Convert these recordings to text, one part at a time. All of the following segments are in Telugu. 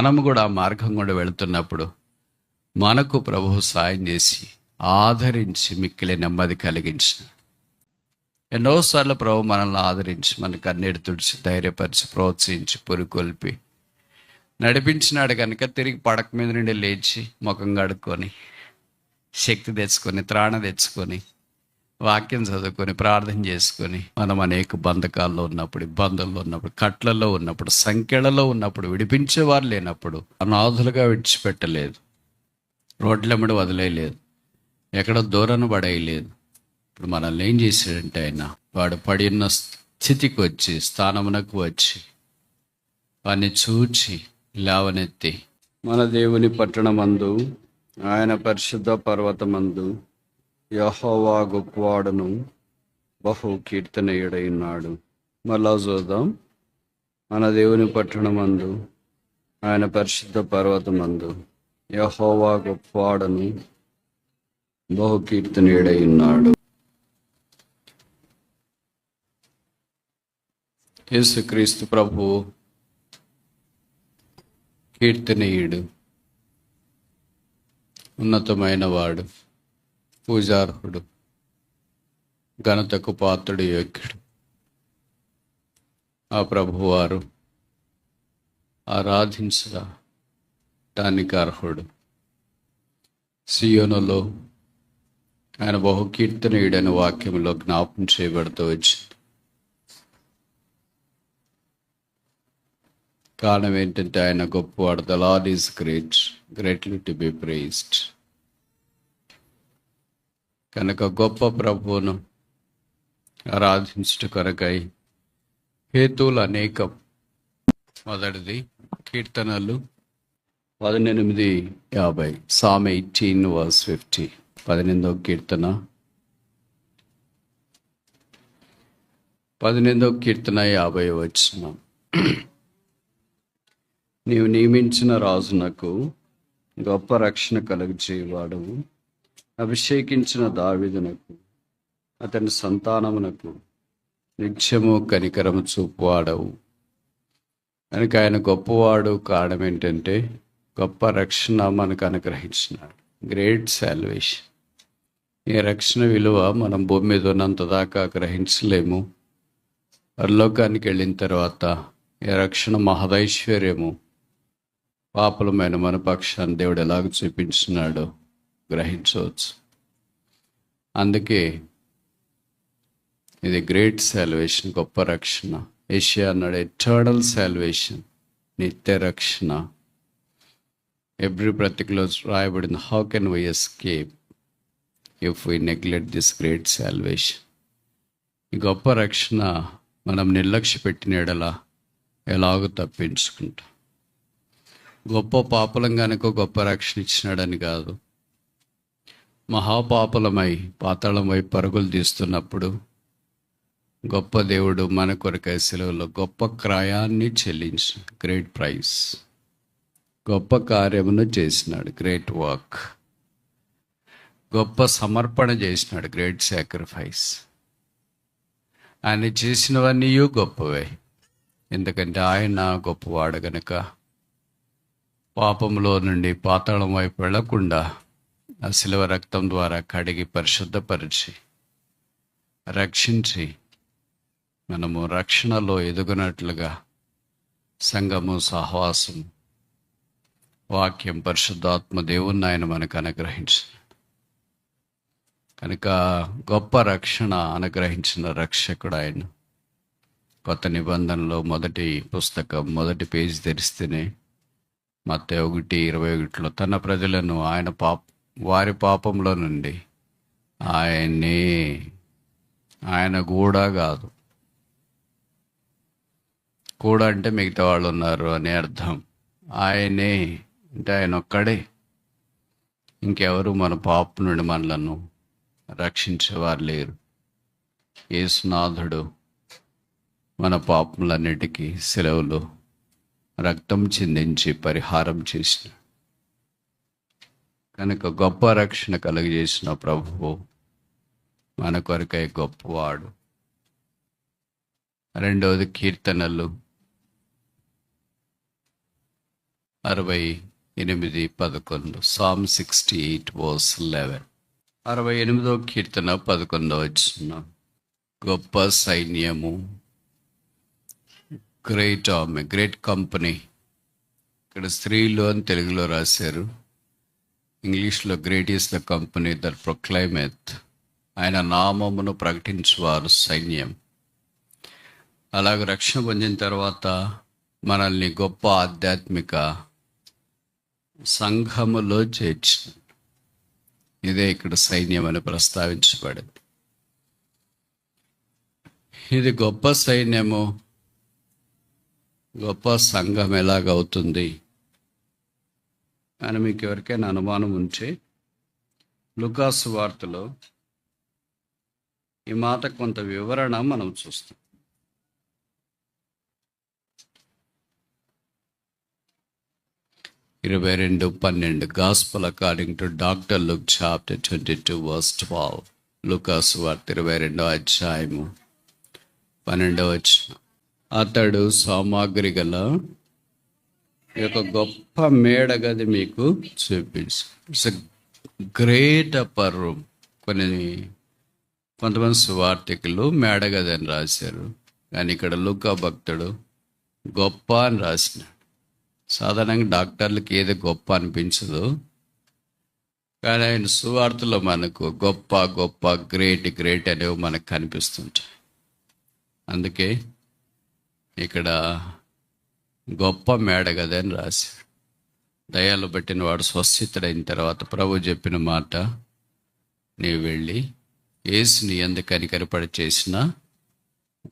మనము కూడా ఆ మార్గం కూడా వెళుతున్నప్పుడు మనకు ప్రభు సాయం చేసి ఆదరించి మిక్కిలి నెమ్మది కలిగించిన ఎన్నోసార్లు ప్రభు మనల్ని ఆదరించి మన కన్నీరు తుడిచి ధైర్యపరిచి ప్రోత్సహించి పురుకొల్పి నడిపించినాడు కనుక తిరిగి పడక మీద నుండి లేచి ముఖం కడుక్కొని శక్తి తెచ్చుకొని త్రాణ తెచ్చుకొని వాక్యం చదువుకొని ప్రార్థన చేసుకొని మనం అనేక బంధకాల్లో ఉన్నప్పుడు ఇబ్బందుల్లో ఉన్నప్పుడు కట్లలో ఉన్నప్పుడు సంఖ్యలలో ఉన్నప్పుడు విడిపించేవారు లేనప్పుడు అనాథులుగా విడిచిపెట్టలేదు. రోడ్లెమ్మడి వదిలేయలేదు. ఎక్కడ దూరం పడేయలేదు. ఇప్పుడు మనల్ని ఏం చేశాడంటే ఆయన వాడు పడిన స్థితికి వచ్చి స్థానమునకు వచ్చి వాడిని చూచి లేవనెత్తి మన దేవుని పట్టణమందు ఆయన పరిశుద్ధ పర్వతమందు యహోవా గొప్పవాడను బహు కీర్తనయుడైనాడు. మళ్ళా చూద్దాం. మన దేవుని పట్టణమందు ఆయన పరిశుద్ధ పర్వతమందు యహోవా గొప్పవాడను బహు కీర్తనీయుడైనాడు. యేసుక్రీస్తు ప్రభు కీర్తనీయుడు ఉన్నతమైన వాడు పూజార్హుడు ఘనతకు పాత్రుడు యోగ్యుడు. ఆ ప్రభువారు ఆరాధించడానికి అర్హుడు. సియోనులో ఆయన బహుకీర్తనీయుడైన వాక్యంలో జ్ఞాపం చేయబడుతూ వచ్చింది. కారణం ఏంటంటే ఆయన గొప్పవాడు the lord is great greatly to be praised కనుక గొప్ప ప్రభువును ఆరాధించుట కొరకై హేతువులు అనేకం మొదటిది కీర్తనలు పదనెనిమిది యాభై. సామ్ ఎయిటీన్ వర్స్ ఫిఫ్టీ పదినెనిమిదో కీర్తన. పదినెనిమిదో కీర్తన యాభై వచ్చిన నీవు నియమించిన రాజునకు గొప్ప రక్షణ కలుగజేవాడు అభిషేకించిన దావిదునకు అతని సంతానమునకు నిత్యము కనికరము చూపువాడవు. కనుక ఆయన గొప్పవాడు కారణం ఏంటంటే గొప్ప రక్షణ మనకు అనుగ్రహించినాడు. గ్రేట్ సాల్వేషన్ ఈ రక్షణ విలువ మనం భూమి మీద ఉన్నంత దాకా గ్రహించలేము. పరలోకానికి వెళ్ళిన తర్వాత ఈ రక్షణ మహదైశ్వర్యము పాపలమైన మన పక్షాన్ని దేవుడు ఎలాగ చూపించినాడో గ్రహించవచ్చు. అందుకే ఇది గ్రేట్ సాల్వేషన్ గొప్ప రక్షణ. ఏషియా అన్నాడు ఎటర్నల్ సాల్వేషన్ నిత్య రక్షణ. ఎవ్రీ ప్రతికలో రాయబడింది how can we escape if we neglect this great salvation ఈ గొప్ప రక్షణ మనం నిర్లక్ష్య పెట్టినడలా ఎలాగో తప్పించుకుంటాం. గొప్ప పాపలం కనుక గొప్ప రక్షణ ఇచ్చినాడని కాదు. మహాపాపలమై పాతాళం వైపు పరుగులు తీస్తున్నప్పుడు గొప్ప దేవుడు మన కొరకై సెలవులో గొప్ప క్రయాన్ని చెల్లించి. గ్రేట్ ప్రైస్ గొప్ప కార్యమును చేసినాడు. గ్రేట్ వర్క్ గొప్ప సమర్పణ చేసినాడు. గ్రేట్ సాక్రిఫైస్ ఆయన చేసినవన్నీ గొప్పవే. ఎందుకంటే ఆయన గొప్పవాడు గనక పాపంలో నుండి పాతాళం వైపు వెళ్ళకుండా ఆ శిలవ రక్తం ద్వారా కడిగి పరిశుద్ధపరిచి రక్షించి మనము రక్షణలో ఎదుగునట్లుగా సంఘము సహవాసం వాక్యం పరిశుద్ధాత్మ దేవుణ్ణి ఆయన మనకు అనుగ్రహించిన కనుక గొప్ప రక్షణ అనుగ్రహించిన రక్షకుడు ఆయన. కొత్త నిబంధనలో మొదటి పుస్తకం మొదటి పేజీ తెరిస్తేనే మత్త ఒకటి ఇరవై ఒకటిలో తన ప్రజలను ఆయన పాప వారి పాపంలో నుండి ఆయనే ఆయన కూడా కాదు. కూడా అంటే మిగతా వాళ్ళు ఉన్నారు అనే అర్థం. ఆయనే అంటే ఆయన ఒక్కడే. ఇంకెవరు మన పాప నుండి మనలను రక్షించేవారు లేరు. యేసునాథుడు మన పాపములన్నిటికీ సెలవులు రక్తం చిందించి పరిహారం చేసిన కనుక గొప్ప రక్షణ కలుగజేసిన ప్రభువు మన కొరకై గొప్పవాడు. రెండవది కీర్తనలు. అరవై ఎనిమిది పదకొండు psalm sixty eight verse eleven అరవై ఎనిమిదో కీర్తన పదకొండో వచ్చిన గొప్ప సైన్యము. గ్రేట్ ఆమె గ్రేట్ కంపెనీ ఇక్కడ స్త్రీలు అని తెలుగులో రాశారు. ఇంగ్లీష్లో great is the company that proclaimeth. ఆయన నామమును ప్రకటించువారు సైన్యం. అలాగే రక్షణ పొందిన తర్వాత మనల్ని గొప్ప ఆధ్యాత్మిక సంఘములో చేర్చిన ఇదే ఇక్కడ సైన్యం అని ప్రస్తావించబడింది. ఇది గొప్ప సైన్యము గొప్ప సంఘం ఎలాగవుతుంది? అని మీకు ఎవరికైనా అనుమానం ఉంటే లుకాసు వార్తలో ఈ మాట కొంత వివరణ మనం చూస్తాం. ఇరవై రెండు పన్నెండు gospel according to doctor Luke chapter twenty two verse twelve. Lukas వార్త ఇరవై రెండో అధ్యాయము పన్నెండవ అతడు సామాగ్రి గల ఈ యొక్క గొప్ప మేడ గది మీకు చూపించు. ఇట్స్ గ్రేట్ అప్పర్ రూమ్ కొన్ని కొంతమంది సువార్థికులు మేడ గది అని రాశారు. కానీ ఇక్కడ లుకా భక్తుడు గొప్ప అని రాసినాడు. సాధారణంగా డాక్టర్లకి ఏది గొప్ప అనిపించదు. కానీ ఆయన సువార్తలో మనకు గొప్ప గొప్ప గ్రేట్ గ్రేట్ అనేవి మనకు కనిపిస్తుంటాయి. అందుకే ఇక్కడ గొప్ప మేడ కదా అని రాశాడు. దయాలు పెట్టిన వాడు స్వస్థితుడైన తర్వాత ప్రభు చెప్పిన మాట నీవు వెళ్ళి ఏసుని ఎందుకు కనికరపడి చేసిన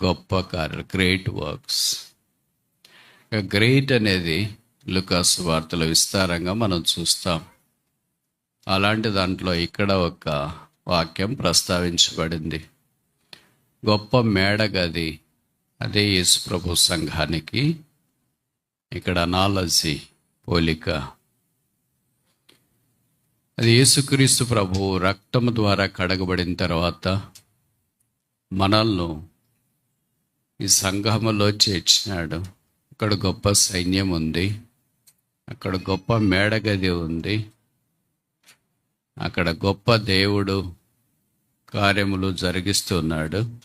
గొప్ప కార్య గ్రేట్ వర్క్స్ గ్రేట్ అనేది లుకాస్ వార్తలు విస్తారంగా మనం చూస్తాం. అలాంటి దాంట్లో ఇక్కడ ఒక వాక్యం ప్రస్తావించబడింది. గొప్ప మేడ గది అదే యేసు ప్రభు సంఘానికి ఇక్కడ అనాలజీ పోలిక. అది యేసుక్రీస్తు ప్రభు రక్తం ద్వారా కడగబడిన తర్వాత మనల్ని ఈ సంఘములో చేర్చినాడు. అక్కడ గొప్ప సైన్యం ఉంది. అక్కడ గొప్ప మేడగది ఉంది. అక్కడ గొప్ప దేవుడు కార్యములు జరిగిస్తున్నాడు.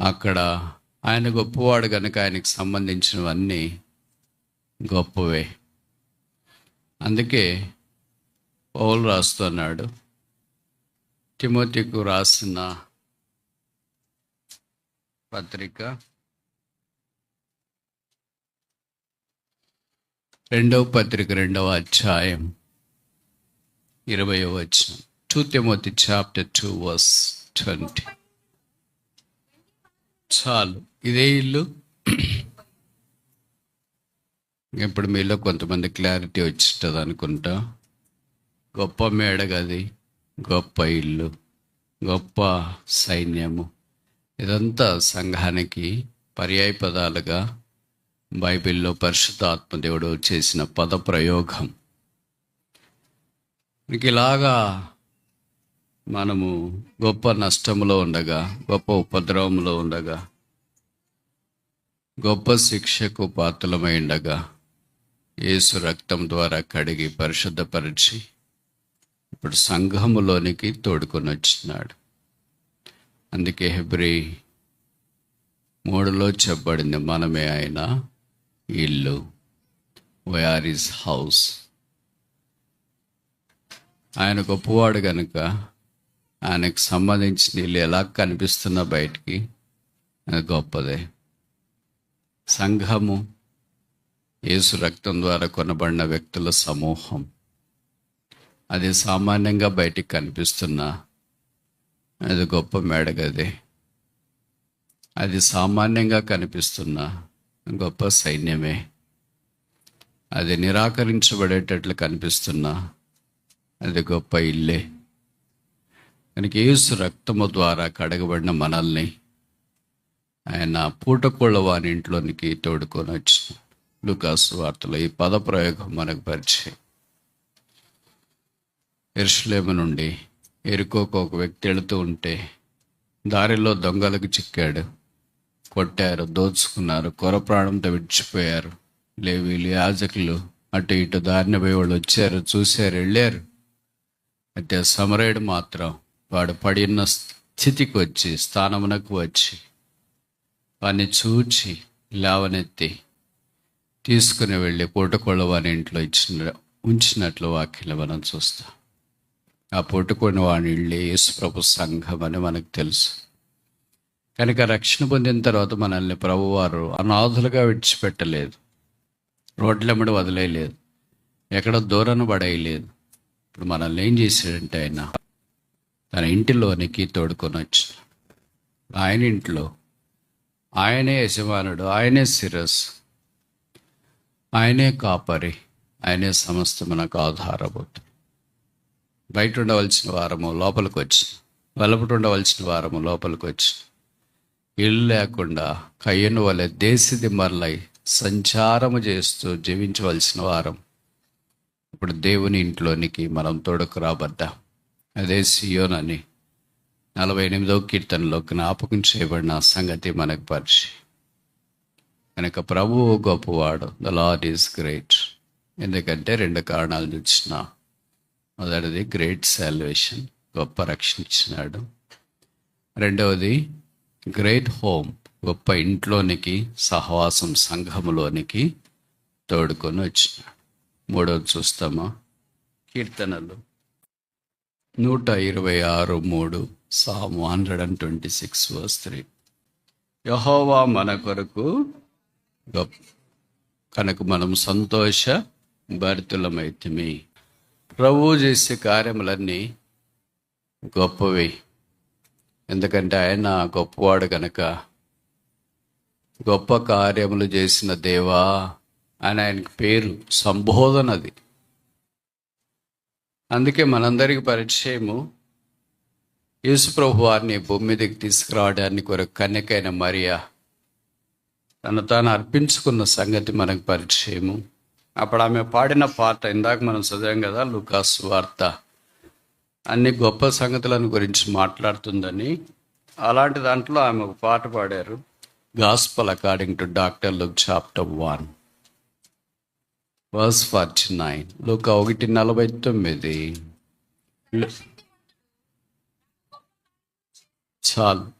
అక్కడ ఆయన గొప్పవాడు కనుక ఆయనకు సంబంధించినవన్నీ గొప్పవే. అందుకే పౌలు రాస్తున్నాడు తిమోతికు రాసిన పత్రిక రెండవ పత్రిక రెండవ అధ్యాయం ఇరవై వచ్చిన two Timothy chapter two verse twenty చాలు. ఇదే ఇల్లు? ఇప్పుడు మీలో కొంతమంది క్లారిటీ వచ్చింటుంది అనుకుంటా. గొప్ప మేడ గది గొప్ప ఇల్లు. గొప్ప సైన్యము. ఇదంతా సంఘానికి పర్యాయ పదాలుగా బైబిల్లో పరిశుద్ధ ఆత్మదేవుడు చేసిన పద ప్రయోగం మీకు ఇలాగా మనము గొప్ప నష్టములో ఉండగా గొప్ప ఉపద్రవంలో ఉండగా గొప్ప శిక్షకు పాత్రలమై ఉండగా యేసు రక్తం ద్వారా కడిగి పరిశుద్ధపరిచి ఇప్పుడు సంఘములోనికి తోడుకొని వచ్చినాడు. అందుకే హెబ్రి మూడులో చెప్పబడింది మనమే ఆయన ఇల్లు వైఆర్ ఇస్ హౌస్ ఆయన గొప్పవాడు కనుక ఆయనకు సంబంధించిన ఇల్లు ఎలా కనిపిస్తున్నా బయటికి అది గొప్పదే. సంఘము యేసు రక్తం ద్వారా కొనబడిన వ్యక్తుల సమూహం. అది సామాన్యంగా బయటికి కనిపిస్తున్నా అది గొప్ప మేడగదే. అది సామాన్యంగా కనిపిస్తున్న గొప్ప సైన్యమే. అది నిరాకరించబడేటట్లు కనిపిస్తున్నా అది గొప్ప ఇల్లే. కనుక యేసు రక్తము ద్వారా కడగబడిన మనల్ని ఆయన పూటకోళ్ళ వారి ఇంట్లోనికి తోడుకొని వచ్చిన లుకాసు వార్తలో ఈ పద ప్రయోగం మనకు పరిచయం. ఎరుషులేము నుండి ఎరుకోకు ఒక వ్యక్తి వెళుతూ ఉంటే దారిలో దొంగలకు చిక్కాడు. కొట్టారు దోచుకున్నారు కొర ప్రాణంతో విడిచిపోయారు. లేవీలు యాజకులు అటు ఇటు దారిన పోయి వాళ్ళు వచ్చారు చూశారు వెళ్ళారు. అయితే సమరయుడు మాత్రం వాడు పడిన స్థితికి వచ్చి స్థానమునకు వచ్చి వాడిని చూచి లేవనెత్తి తీసుకుని వెళ్ళి పూటకోళ్ళ వాని ఇంట్లో ఇచ్చిన ఉంచినట్లు వాక్యం మనం చూస్తాం. ఆ పూటకొని వాని ఇళ్ళే యేసుప్రభు సంఘం అని మనకు తెలుసు. కనుక రక్షణ పొందిన తర్వాత మనల్ని ప్రభువారు అనాథులుగా విడిచిపెట్టలేదు. రోడ్లెమ్మడి వదిలేయలేదు ఎక్కడ దూరాన్ని పడేయలేదు. ఇప్పుడు మనల్ని ఏం చేశాడంటే ఆయన తన ఇంటిలోనికి తోడుకొనొచ్చు ఆయన ఇంట్లో ఆయనే యజమానుడు ఆయనే శిరస్ ఆయనే కాపరి ఆయనే సమస్త మనకు ఆధారభూతం బయట ఉండవలసిన వారము లోపలికి వచ్చి వెలపటి ఉండవలసిన వారము లోపలికి వచ్చి ఇల్లు లేకుండా కయ్యను వలె దేశది మరలై సంచారము చేస్తూ జీవించవలసిన వారం. ఇప్పుడు దేవుని ఇంట్లోనికి మనం తోడుకు రాబద్దాం అదే సియోనని. నలభై ఎనిమిదవ కీర్తనలో జ్ఞాపకం చేయబడిన సంగతి మనకు పరిచి కనుక ప్రభువు గొప్పవాడు. ద లాడ్ ఈస్ గ్రేట్ ఎందుకంటే రెండు కారణాలు చూసిన. మొదటిది గ్రేట్ సాల్వేషన్ గొప్ప రక్షణ ఇచ్చినాడు రెండవది గ్రేట్ హోమ్ గొప్ప ఇంట్లోనికి సహవాసం సంఘములోనికి తోడుకొని వచ్చినాడు. మూడవది చూస్తామా? కీర్తనలు. నూట ఇరవై ఆరు మూడు psalm hundred and twenty six verse three. యహోవా మన కొరకు గొప్ప కనుక మనం సంతోష భరితులమైతిమి. ప్రభు చేసే కార్యములన్నీ గొప్పవి. ఎందుకంటే ఆయన గొప్పవాడు కనుక గొప్ప కార్యములు చేసిన దేవా అని ఆయనకు పేరు సంబోధనది. అందుకే మనందరికీ పరిచయము. యేసుప్రభు వారిని భూమి మీదకి తీసుకురావడానికి కొరకు కన్యకైన మరియా తను తాను అర్పించుకున్న సంగతి మనకు పరిచయము. అప్పుడు ఆమె పాడిన పాట ఇందాక మనం చదివాం కదా లుకాస్ వార్త. అన్ని గొప్ప సంగతులను గురించి మాట్లాడుతుందని. అలాంటి దాంట్లో ఆమె ఒక పాట పాడారు. Gospel according to doctor Luke chapter one. Verse forty nine లోక ఒకటి నలభై తొమ్మిది. చాలు.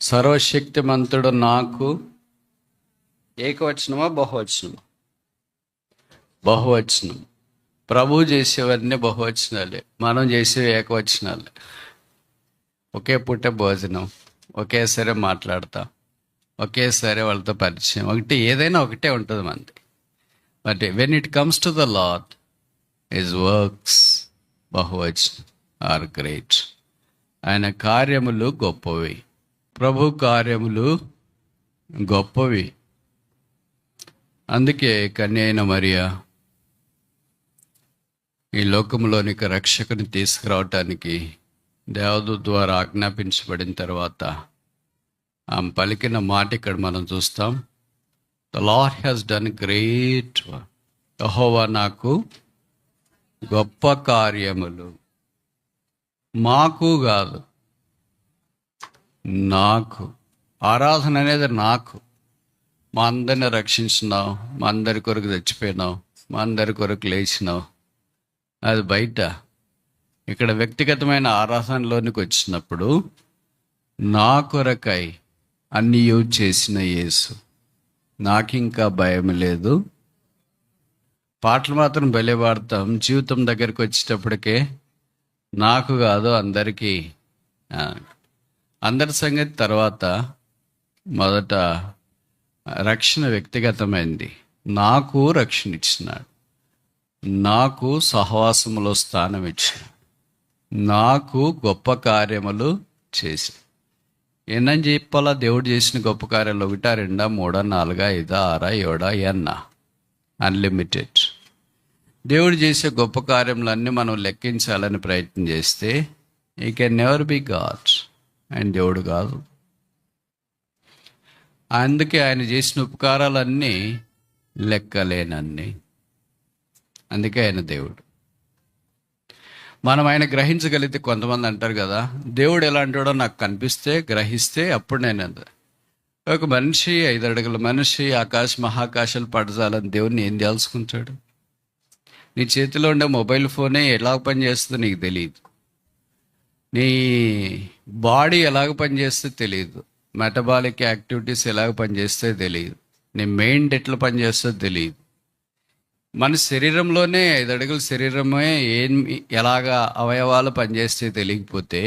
సర్వశక్తిమంతుడు నాకు ఏకవచనమా బహువచనమా? బహువచనం. ప్రభు చేసేవన్నీ బహువచనాలే. మనం చేసేవి ఏకవచనాలే. ఒకే పూట భోజనం ఒకేసారి మాట్లాడతాం ఒకేసారి వాళ్ళతో పరిచయం. ఒకటి ఏదైనా ఒకటే ఉంటుంది మనది but when it comes to the Lord is works బహువచనం ఆర్ గ్రేట్ ఆయన కార్యములు గొప్పవి. ప్రభు కార్యములు గొప్పవి. అందుకే కన్యైన మరియా ఈ లోకంలోనికి రక్షకుని తీసుకురావటానికి దేవదు ద్వారా ఆజ్ఞాపించబడిన తర్వాత ఆమె పలికిన మాట ఇక్కడ మనం చూస్తాం. The Lord has done great యహోవా నాకు గొప్ప కార్యములు. మాకు కాదు నాకు. ఆరాధన అనేది నాకు. మా అందరిని రక్షించినావు మా అందరి కొరకు చచ్చిపోయినావు మా అందరి కొరకు లేచినావు. అది బయట. ఇక్కడ వ్యక్తిగతమైన ఆరాధనలోనికి వచ్చినప్పుడు నా కొరకై అన్నీ చేసిన యేసు. నాకింకా భయం లేదు. పాటలు మాత్రం భలే పాడతాం. జీవితం దగ్గరికి వచ్చేటప్పటికే నాకు కాదు అందరికీ అందరి సంగతి తర్వాత మొదట రక్షణ వ్యక్తిగతమైంది. నాకు రక్షణ ఇచ్చినాడు. నాకు సహవాసములో స్థానం ఇచ్చినాడు నాకు గొప్ప కార్యములు చేసి ఏనని చెప్పాలా? దేవుడు చేసిన గొప్ప కార్యాలు ఒకటా రెండా మూడా నాలుగా ఐదా ఆరా ఏడా ఎన్న? అన్లిమిటెడ్ దేవుడు చేసే గొప్ప కార్యములన్నీ మనం లెక్కించాలని ప్రయత్నం చేస్తే ఈ కెన్ నెవర్ బి గాడ్ ఆయన దేవుడు కాదు. అందుకే ఆయన చేసిన ఉపకారాలన్నీ లెక్కలేనన్నీ. అందుకే ఆయన దేవుడు. మనం ఆయన గ్రహించగలిగితే కొంతమంది అంటారు కదా దేవుడు ఎలా నాకు కనిపిస్తే గ్రహిస్తే అప్పుడు నేను అంత ఒక మనిషి ఐదు అడుగుల మనిషి ఆకాశ మహాకాశాలు పడజాలని దేవుడిని ఏం తెలుసుకుంటాడు నీ చేతిలో ఉండే మొబైల్ ఫోనే ఎలా పనిచేస్తుందో నీకు తెలియదు. నీ బాడీ ఎలాగ పనిచేస్తే తెలియదు. మెటబాలిక్ యాక్టివిటీస్ ఎలాగ పనిచేస్తే తెలియదు. నీ మైండ్ ఎట్లా పనిచేస్తుందో తెలియదు. మన శరీరంలోనే ఐదు అడుగుల శరీరమే ఏం ఎలాగా అవయవాలు పనిచేస్తే తెలియకపోతే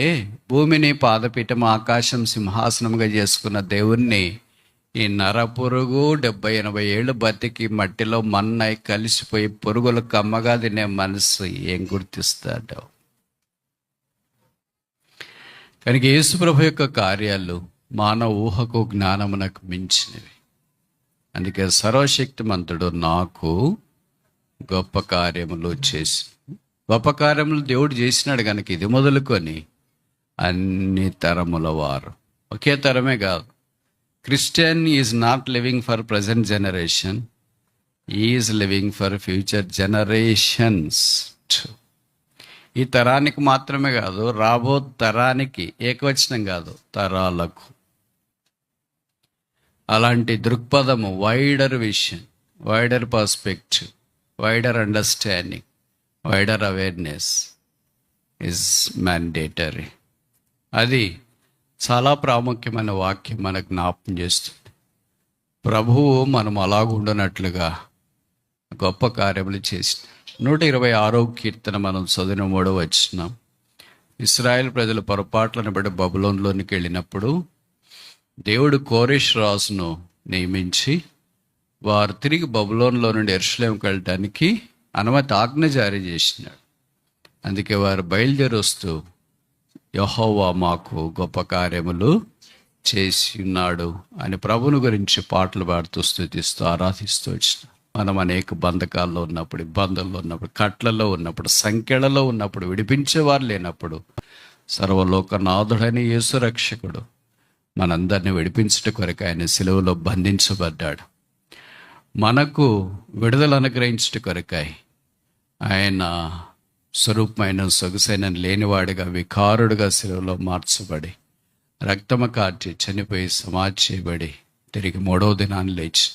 భూమిని పాదపీఠం ఆకాశం సింహాసనంగా చేసుకున్న దేవుణ్ణి ఈ నర పురుగు డెబ్బై ఎనభై ఏళ్ళు బతికి మట్టిలో మన్నై కలిసిపోయి పురుగులు కమ్మగా తినే మనసు ఏం గుర్తిస్తాడు. కనుక యేసుప్రభు యొక్క కార్యాలు మానవ ఊహకు జ్ఞానమునకు మించినవి. అందుకే సర్వశక్తిమంతుడు నాకు గొప్ప కార్యములు చేసి గొప్ప కార్యములు దేవుడు చేసినాడు కనుక ఇది మొదలుకొని అన్ని తరముల వారు. ఒకే తరమే కాదు. Christian is not living for present generation is living for future generations ఈ తరానికి మాత్రమే కాదు రాబో తరానికి ఏకవచనం కాదు తరాలకు. అలాంటి దృక్పథము wider vision wider perspective wider understanding wider awareness is mandatory అది చాలా ప్రాముఖ్యమైన వాక్యం మనకు జ్ఞాపం చేస్తుంది. ప్రభువు మనం అలాగుండనట్లుగా గొప్ప కార్యములు చేసిన నూట ఇరవై ఆరో కీర్తన మనం చదివిన మూడో వచ్చినాం ఇస్రాయేల్ ప్రజలు పొరపాట్లను బట్టి బబులోన్లోనికి వెళ్ళినప్పుడు దేవుడు కోరేష్ రాజును నియమించి వారు తిరిగి బబులోన్లో నుండి ఎర్షలేంకి వెళ్ళటానికి అనుమతి ఆజ్ఞ జారీ చేసినాడు. అందుకే వారు బయలుదేరి వస్తూ యహోవా మాకు గొప్ప కార్యములు చేసి ఉన్నాడు అని ప్రభుని గురించి పాటలు పాడుతూ స్థుతిస్తూ ఆరాధిస్తూ వచ్చిన మనం అనేక బంధకాల్లో ఉన్నప్పుడు ఇబ్బందుల్లో ఉన్నప్పుడు కట్లలో ఉన్నప్పుడు సంఖ్యలలో ఉన్నప్పుడు విడిపించేవారు లేనప్పుడు సర్వలోకనాథుడని యేసు రక్షకుడు మనందరిని విడిపించట కొరకు ఆయన సెలవులో బంధించబడ్డాడు. మనకు విడుదల అనుగ్రహించట కొరకాయి ఆయన స్వరూపమైన సొగసైన లేనివాడిగా వికారుడుగా సెలవులో మార్చబడి రక్తమ కార్చి చనిపోయి సమాధి చేయబడి తిరిగి మూడవ దినాన్ని లేచి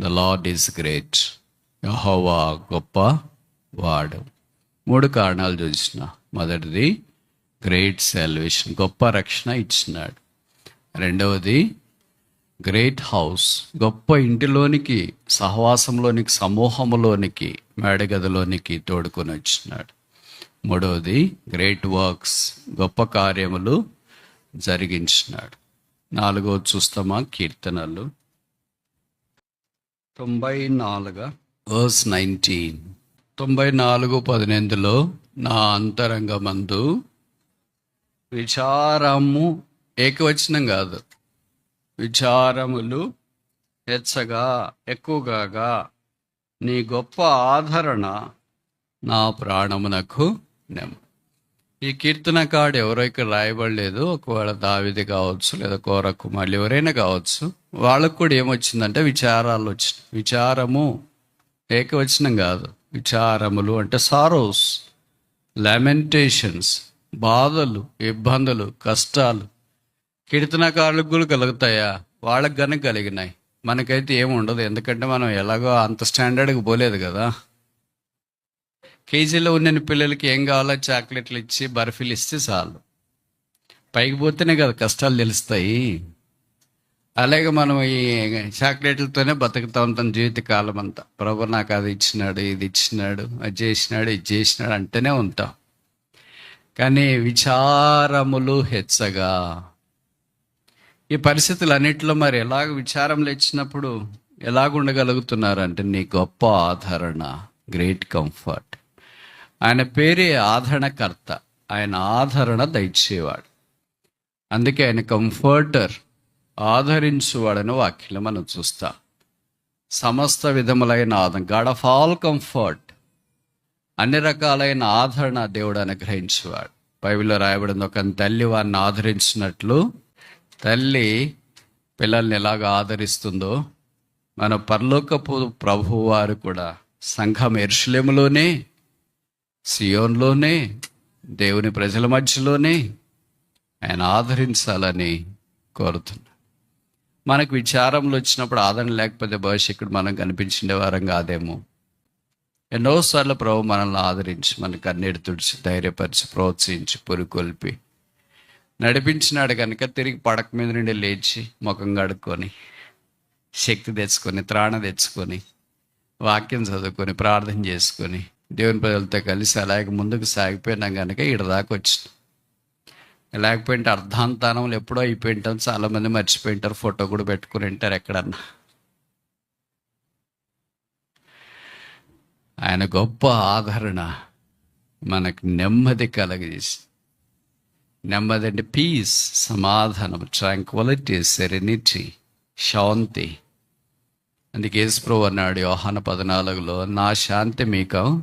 ద లార్డ్ ఈజ్ గ్రేట్ యహోవా గొప్ప వాడు. మూడు కారణాలు చూసిన. మొదటిది గ్రేట్ సెల్వేషన్ గొప్ప రక్షణ ఇచ్చినాడు. రెండవది గ్రేట్ హౌస్ గొప్ప ఇంటిలోనికి సహవాసంలోనికి సమూహంలోనికి మేడగదిలోనికి తోడుకొని వచ్చినాడు. మూడవది గ్రేట్ వర్క్స్ గొప్ప కార్యములు జరిగించినాడు. నాలుగవది చూస్తామా కీర్తనలు. తొంభై నాలుగు వర్స్ నైన్టీన్. తొంభై నాలుగు పదినెందులో నా అంతరంగమందు విచారము ఏకవచనం కాదు. విచారములు హెచ్చగా ఎక్కువగా నీ గొప్ప ఆదరణ నా ప్రాణమునకు నెమ్మ. ఈ కీర్తనకాడు ఎవరో ఇక్కడ రాయబడలేదు. ఒకవేళ దావిది కావచ్చు లేదా కోరకు మళ్ళీ ఎవరైనా కావచ్చు వాళ్ళకు కూడా ఏమొచ్చిందంటే విచారాలు వచ్చినాయి. విచారము ఏకవచనం కాదు. విచారములు అంటే సారోస్ లామెంటేషన్స్ బాధలు ఇబ్బందులు కష్టాలు కీర్తనకారులకు కూడా కలుగుతాయా? వాళ్ళకి కనుక కలిగినాయి. మనకైతే ఏమి ఉండదు. ఎందుకంటే మనం ఎలాగో అంత స్టాండర్డ్కి పోలేదు కదా. కేజీలో ఉన్న పిల్లలకి ఏం కావాలో చాక్లెట్లు ఇచ్చి బర్ఫీలు ఇస్తే చాలు. పైకి పోతేనే కదా కష్టాలు తెలుస్తాయి. అలాగే మనం ఈ చాక్లెట్లతోనే బతుకుతా ఉంటాం జీవితకాలం అంతా. ప్రభు నాకు అది ఇచ్చినాడు ఇది ఇచ్చినాడు అది చేసినాడు ఇది చేసినాడు అంటేనే ఉంటాం. కానీ విచారములు హెచ్చగా. ఈ పరిస్థితులన్నింటిలో మరి ఎలాగ విచారం లేచినప్పుడు ఎలాగుండగలుగుతున్నారంటే నీ గొప్ప ఆదరణ గ్రేట్ కంఫర్ట్. ఆయన పేరే ఆదరణకర్త. ఆయన ఆదరణ దయచేవాడు. అందుకే ఆయన కంఫర్టర్ ఆదరించువాడని వాక్యం మనం చూస్తాం. సమస్త విధములైన ఆదరణ గాడ్ ఆఫ్ ఆల్ కంఫర్ట్. అన్ని రకాలైన ఆదరణ దేవుడు అనుగ్రహించేవాడు. బైబిల్లో రాయబడింది ఒక తల్లి వారిని ఆదరించినట్లు తల్లి పిల్లల్ని ఎలాగ ఆదరిస్తుందో మన పరలోకపు ప్రభు వారు కూడా సంఘం ఎర్షలేములోనే సియోన్లోనే దేవుని ప్రజల మధ్యలోనే ఆయన ఆదరించాలని కోరుతున్నాను మనకు విచారంలో వచ్చినప్పుడు ఆదరణ లేకపోతే భవిష్యత్తు మనం కనిపించిండే వారం కాదేమో. ఎన్నోసార్లు ప్రభు మనల్ని ఆదరించి మన కన్నీరు తుడిచి ధైర్యపరిచి ప్రోత్సహించి పురుకొల్పి నడిపించినాడు కనుక తిరిగి పడక మీద నుండి లేచి ముఖం కడుక్కొని శక్తి తెచ్చుకొని త్రాణ తెచ్చుకొని వాక్యం చదువుకొని ప్రార్థన చేసుకొని దేవుని ప్రజలతో కలిసి అలాగే ముందుకు సాగిపోయినాం కనుక ఈడ దాకా వచ్చినాం. లేకపోయింటే అర్ధాంతానంలో ఎప్పుడో అయిపోయింటాం. చాలామంది మర్చిపోయింటారు. ఫోటో కూడా పెట్టుకుని ఉంటారు ఎక్కడన్నా. ఆయన గొప్ప ఆదరణ మనకు నెమ్మది కలగజేసింది. నెమ్మది అంటే పీస్ సమాధానం ట్రాంక్వాలిటీ సెరెనిటీ శాంతి. అందుకే యేసుప్రభు అన్నాడు యోహాన పద్నాలుగులో నా శాంతి మీకు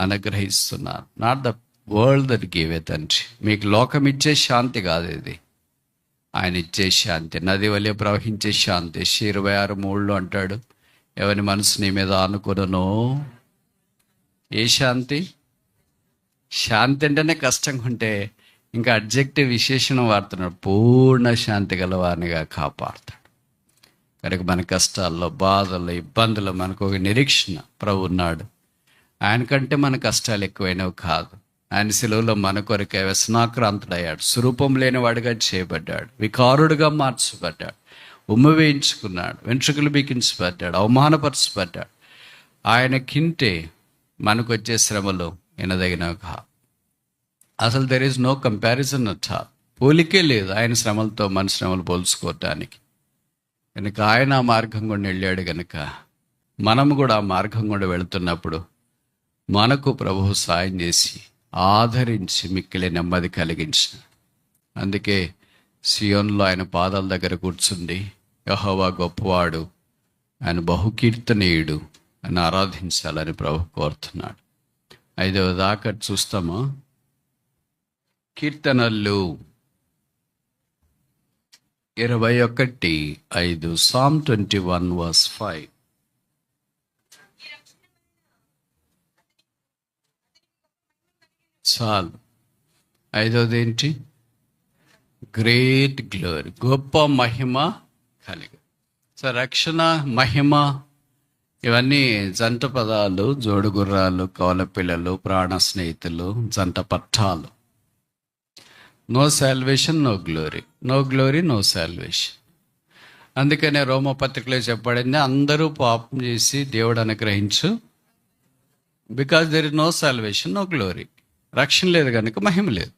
అనుగ్రహిస్తున్నాను. Not the world that give a తండ్రి. మీకు లోకం ఇచ్చే శాంతి కాదు ఇది. ఆయన ఇచ్చే శాంతి. నది వలె ప్రవహించే శాంతి. ఇరవై ఆరు మూడులో అంటాడు ఎవరి మనసు నీ మీద అనుకునను ఏ శాంతి? శాంతి అంటేనే కష్టంగా ఉంటే ఇంకా అడ్జెక్టివ్ విశేషణం వాడుతున్నాడు. పూర్ణ శాంతి గలవానిగా కాపాడుతాడు. కనుక మన కష్టాల్లో బాధల్లో ఇబ్బందుల్లో మనకు ఒక నిరీక్షణ ప్రభు ఉన్నాడు. ఆయనకంటే మన కష్టాలు ఎక్కువైనవి కాదు. ఆయన సెలవులో మన కొరకే వ్యసనాక్రాంతుడయ్యాడు. స్వరూపం లేనివాడిగా చేయబడ్డాడు. వికారుడుగా మార్చబడ్డాడు. ఉమ్మ వేయించుకున్నాడు. వెంట్రుకలు బిగించబడ్డాడు. అవమానపరచబడ్డాడు. ఆయన కింటే మనకు వచ్చే శ్రమలు వినదగినవి కాదు. అసలు there is no comparison at పోలికే లేదు ఆయన శ్రమలతో మన శ్రమలు పోల్చుకోవటానికి. కనుక ఆయన ఆ మార్గం కూడా వెళ్ళాడు కనుక మనము కూడా ఆ మార్గం కూడా వెళుతున్నప్పుడు మనకు ప్రభువు సాయం చేసి ఆదరించి మిక్కిలే నెమ్మది కలిగించిన అందుకే సియోన్లో ఆయన పాదాల దగ్గర కూర్చుండి యహోవా గొప్పవాడు ఆయన బహుకీర్తనీయుడు అని ఆరాధించాలని ప్రభు కోరుతున్నాడు. ఐదవ దాకా చూస్తామా? కీర్తనలు. ఇరవై ఒకటి ఐదు psalm twenty one verse five చాలు. ఐదవది ఏంటి? గ్రేట్ గ్లోరీ గొప్ప మహిమ కలిగ. సో రక్షణ మహిమ ఇవన్నీ జంట పదాలు జోడు గుర్రాలు కౌల పిల్లలు ప్రాణ స్నేహితులు జంట పట్టాలు. No salvation no glory no glory no salvation అందుకనే రోమపత్రికలో చెప్పబడింది అందరూ పాపం చేసి దేవుడు అనుగ్రహించు. Because there is no salvation no glory రక్షణ లేదు కనుక మహిమ లేదు.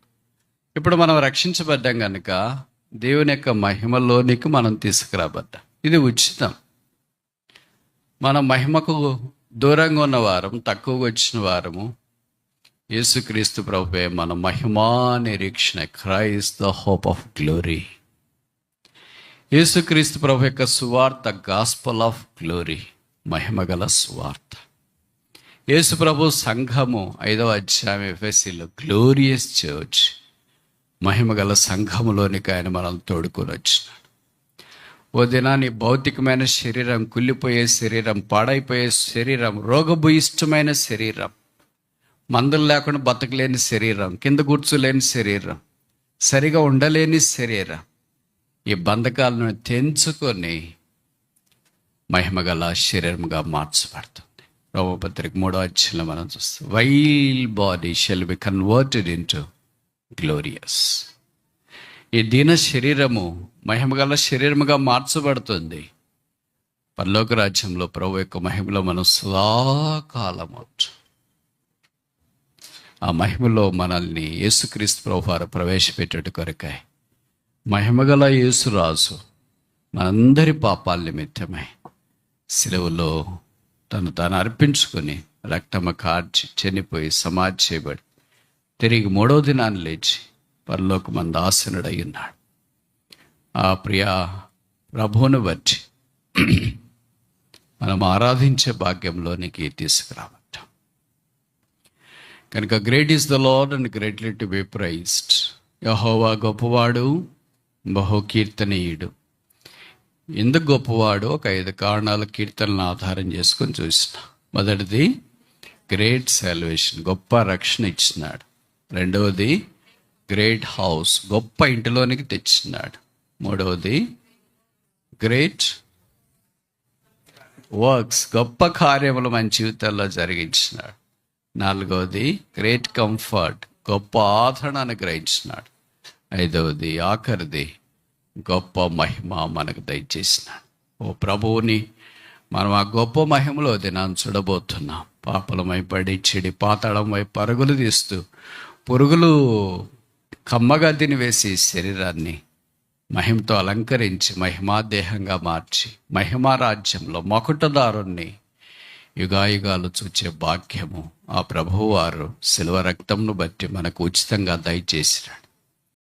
ఇప్పుడు మనం రక్షించబడ్డాం కనుక దేవుని యొక్క మహిమలోనికి మనం తీసుకురాబడ్డాం. ఇది ఉచితం. మన మహిమకు దూరంగా ఉన్న వారం తక్కువగా వచ్చిన వారము యేసుక్రీస్తు ప్రభువే మన మహిమా నిరీక్షణ Christ the hope of glory. యేసుక్రీస్తు ప్రభు యొక్క సువార్త గాస్పల్ ఆఫ్ గ్లోరీ మహిమగల సువార్త. యేసు ప్రభు సంఘము ఐదవ అధ్యాయం ఎఫ్ఎస్సిలో గ్లోరియస్ చర్చ్ మహిమగల సంఘములోనికి ఆయన మనల్ని తోడుకొని వచ్చినాడు. ఓ దినాన్ని భౌతికమైన శరీరం కుళ్ళిపోయే శరీరం పాడైపోయే శరీరం రోగభూయిష్టమైన శరీరం మందులు లేకుండా బతకలేని శరీరం కింద కూర్చోలేని శరీరం సరిగా ఉండలేని శరీరం. ఈ బంధకాలను తెంచుకొని మహిమగల శరీరంగా మార్చబడుతుంది. రోమపత్రిక మూడో అధ్యయంలో మనం చూస్తాం. Vile body shall be converted into glorious ఈ దీన శరీరము మహిమగల శరీరముగా మార్చబడుతుంది. పరలోక రాజ్యంలో ప్రభు యొక్క మహిమలో మనం సదాకాలం ఆ మహిమలో మనల్ని యేసుక్రీస్తు ప్రభువారు ప్రవేశపెట్టేట ప్రవేశపెట్టేటు కొరకాయ మహిమగల యేసురాజు మనందరి పాపాల నిమిత్తమై సెలవులో తను తాను అర్పించుకొని రక్తమ కార్చి చనిపోయి సమాధి చేయబడి తిరిగి మూడో దినాన్ని లేచి పరలోక మంది ఆసనుడై ఉన్నాడు ఆ ప్రియ ప్రభువును బట్టి మనం ఆరాధించే భాగ్యంలోనికి తీసుకురావాలి. కనుక great is the Lord and greatly to be praised యహోవా గొప్పవాడు బహుకీర్తనీయుడు. ఎందుకు గొప్పవాడు? ఒక ఐదు కారణాల కీర్తనలను ఆధారం చేసుకొని చూసిన. మొదటిది గ్రేట్ సాల్వేషన్ గొప్ప రక్షణ ఇచ్చినాడు. రెండవది గ్రేట్ హౌస్ గొప్ప ఇంటిలోనికి తెచ్చినాడు. మూడవది గ్రేట్ వర్క్స్ గొప్ప కార్యములు మన జీవితాల్లో జరిగించినాడు. నాలుగవది గ్రేట్ కంఫర్ట్ గొప్ప ఆదరణ అనుగ్రహించినాడు. ఐదవది ఆఖరిది గొప్ప మహిమ మనకు దయచేసినాడు. ఓ ప్రభువుని మనం ఆ గొప్ప మహిమలో దినాన్ని చూడబోతున్నాం. పాపలమై పడి చెడి పాతాళమై పరుగులు తీస్తూ పురుగులు కమ్మగా తినివేసి శరీరాన్ని మహిమతో అలంకరించి మహిమాదేహంగా మార్చి మహిమా రాజ్యంలో మకుటదారుణ్ణి యుగాయుగాలు చూచే భాగ్యము ఆ ప్రభువారు శిలువ రక్తంను బట్టి మనకు ఉచితంగా దయచేసినాడు.